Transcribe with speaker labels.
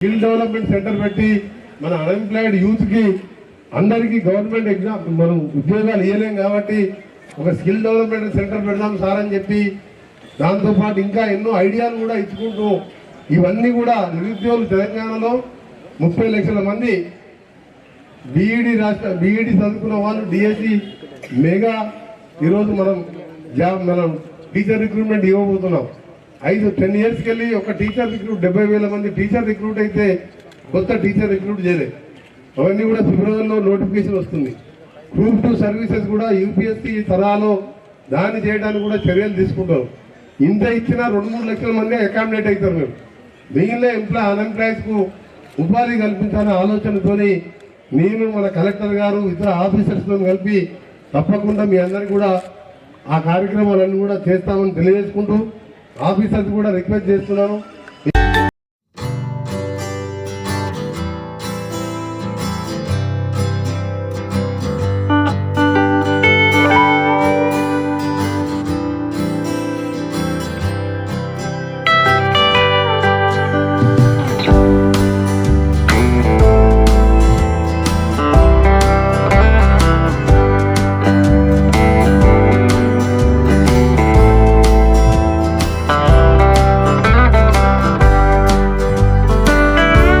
Speaker 1: Skill development centre పెట్టి మన unemployed యూత్కి అందరికీ గవర్నమెంట్ ఎగ్జామ్ మనం ఉద్యోగాలు ఇవ్వలేం కాబట్టి ఒక స్కిల్ డెవలప్మెంట్ సెంటర్ పెడదాం సార్ అని చెప్పి దాంతోపాటు ఇంకా ఎన్నో ఐడియాలు కూడా ఇచ్చుకుంటూ ఇవన్నీ కూడా నిరుద్యోగులు తెలంగాణలో ముప్పై లక్షల మంది బీఈడి రాష్ట్ర బీఈడి చదువుకున్న వాళ్ళు డిఎస్సి మెగా ఈరోజు మనం జాబ్ మనం టీచర్ రిక్రూట్మెంట్ ఇవ్వబోతున్నాం. ఐదు టెన్ ఇయర్స్కి వెళ్ళి ఒక టీచర్ రిక్రూట్ డెబ్బై వేల మంది టీచర్ రిక్రూట్ అయితే కొత్త టీచర్ రిక్రూట్ చేయలేదు అవన్నీ కూడా ఫిబ్రవరిలో నోటిఫికేషన్ వస్తుంది. గ్రూప్ టూ సర్వీసెస్ కూడా యూపీఎస్సీ తరాలో దాన్ని చేయడానికి కూడా చర్యలు తీసుకుంటాం ఇంత ఇచ్చినా రెండు మూడు లక్షల మంది అకామిడేట్ అవుతారు మేము. దీనిలో ఎంప్లాయ్ అన్ఎంప్లాయీస్కు ఉపాధి కల్పించాలనే ఆలోచనతోని నేను మన కలెక్టర్ గారు ఇతర ఆఫీసర్స్తో కలిపి తప్పకుండా మీ అందరికి కూడా ఆ కార్యక్రమాలన్నీ కూడా చేస్తామని తెలియజేసుకుంటూ ఆఫీసర్స్ కూడా రిక్వెస్ట్ చేస్తున్నాను.